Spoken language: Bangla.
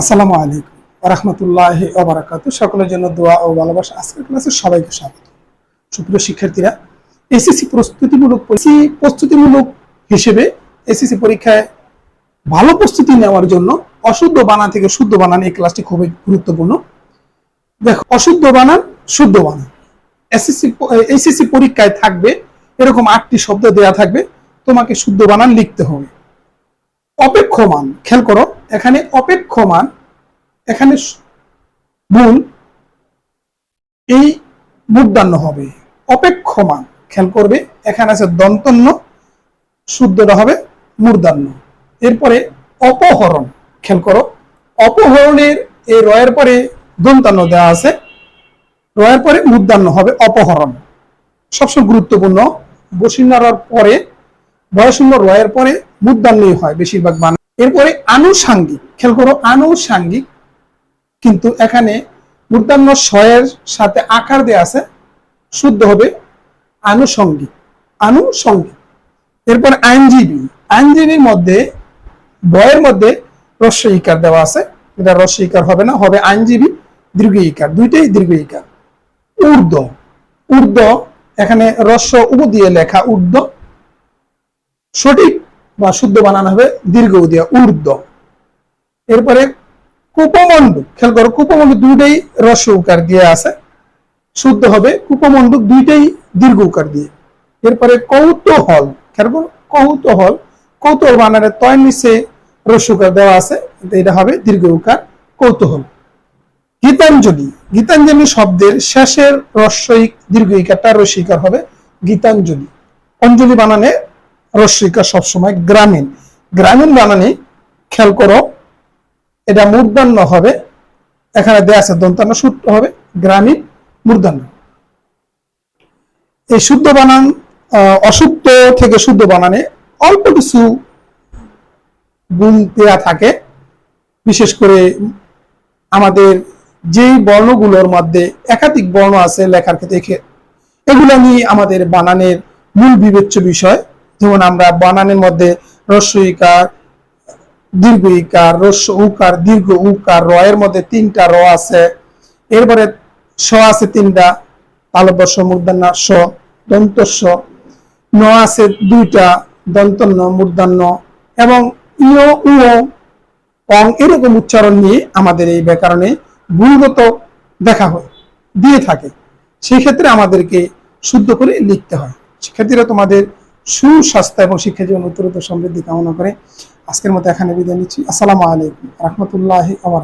আসসালামু আলাইকুম রহমতুল্লাহ ওবরাকাত সকলের জন্য দোয়া ও ভালোবাসা। আজকের ক্লাসে সবাইকে স্বাগত। সুপ্রিয় শিক্ষার্থীরা, এসএসসি প্রস্তুতিমূলক প্রস্তুতিমূলক হিসেবে এসএসসি পরীক্ষায় ভালো প্রস্তুতি নেওয়ার জন্য অশুদ্ধ বানান থেকে শুদ্ধ বানান এই ক্লাসটি খুবই গুরুত্বপূর্ণ। দেখো, অশুদ্ধ বানান, শুদ্ধ বানান। এসএসসি এসএসসি পরীক্ষায় থাকবে, এরকম আটটি শব্দ দেয়া থাকবে, তোমাকে শুদ্ধ বানান লিখতে হবে। অপেক্ষমান, খেয়াল করো এখানে অপেক্ষমান, এখানে স- ভুল এই মূর্ধান্য হবে। অপেক্ষমান, খেয়াল করবে, এখানে আছে দন্তন্য, শুদ্ধটা হবে মূর্ধান্য। এরপরে অপহরণ, খেয়াল করো, অপহরণের এই রয়ের পরে দন্তান্ন দেওয়া আছে, রয়ের পরে মূর্ধান্য হবে অপহরণ। সবসময় গুরুত্বপূর্ণ বসিন্নার পরে বয়শূন্য রয়ের পরে মুদ্রান্নই হয় বেশিরভাগ এরপরে আনুষাঙ্গিক, খেয়াল করো আনুষাঙ্গিক, কিন্তু এখানে মূর্ধান্য শয়ের সাথে আকার দেয়া আছে, শুদ্ধ হবে আনুষঙ্গিক আনুষঙ্গিক। এরপর আইনজীবী, আইনজীবীর মধ্যে বয়ের মধ্যে রস্য ইকার দেওয়া আছে, এটা রস্য ইকার হবে না, হবে আইনজীবী, দীর্ঘ ইকার, দুইটাই দীর্ঘ ইকার। ঊর্ধ্ব ঊর্ধ্ব, এখানে রস্য উপ দিয়ে লেখা ঊর্ধ্ব। সঠিক বা শুদ্ধ বানানো হবে দীর্ঘ উ দিয়ে ঊর্ধ্ব। এরপরে কুপমণ্ডুক, খেয়াল করো কুপমণ্ডুক দুইটাই রস্য উকার দিয়ে আছে, শুদ্ধ হবে কুপমণ্ডুক দুইটাই দীর্ঘ উকার দিয়ে। এরপরে কৌতূহল, খেয়াল করো কৌতূহল কৌতূহল বানানে তয় নিচে রস্যকার দেওয়া আছে, এটা হবে দীর্ঘ উকার কৌতূহল। গীতাঞ্জলি গীতাঞ্জলি শব্দের শেষের রস্যইক দীর্ঘ ইকারটা রস্যিকার হবে গীতাঞ্জলি। অঞ্জলি বানানে রস্যিকা সবসময় গ্রামীণ। গ্রামীণ বানানে খেয়াল করো, এটা মূর্ধান্য হবে। এখানে দেয়া আছে দন্তান্ন সূত্র হবে। গ্রামীণ, মূর্ধান্য। এই শুদ্ধ বানান অশুদ্ধ থেকে শুদ্ধ বানানে অল্প কিছু গুণ দেয়া থাকে। বিশেষ করে আমাদের যেই বর্ণগুলোর মধ্যে একাধিক বর্ণ আছে লেখার ক্ষেত্রে, এগুলো নিয়ে আমাদের বানানের মূল বিবেচ্য বিষয়। যেমন আমরা বানানের মধ্যে রস্য ইকার, দীর্ঘ ইকার, রস্য উকার, দীর্ঘ উকার র এর মধ্যে তিনটা র আছে। এরপরে স আছে তিনটা তালবর্ষ মূর্ধান্য স দন্তস্ব ন আছে দুইটা দন্তন্য মূর্ধান্য এবং ইয় উয় অং এরকম উচ্চারণ নিয়ে আমাদের এই ব্যাকরণে ভুলগত দেখা হয়, দিয়ে থাকে। সেই ক্ষেত্রে আমাদেরকে শুদ্ধ করে লিখতে হয়। শিক্ষার্থীরা তোমাদের সুস্বাস্থ্য এবং শিক্ষা জীবন উত্তরোত্তর সমৃদ্ধি কামনা করে আজকের মতো এখানে বিদায় নিচ্ছি। আসসালামু আলাইকুম। রহমতুল্লাহ আবার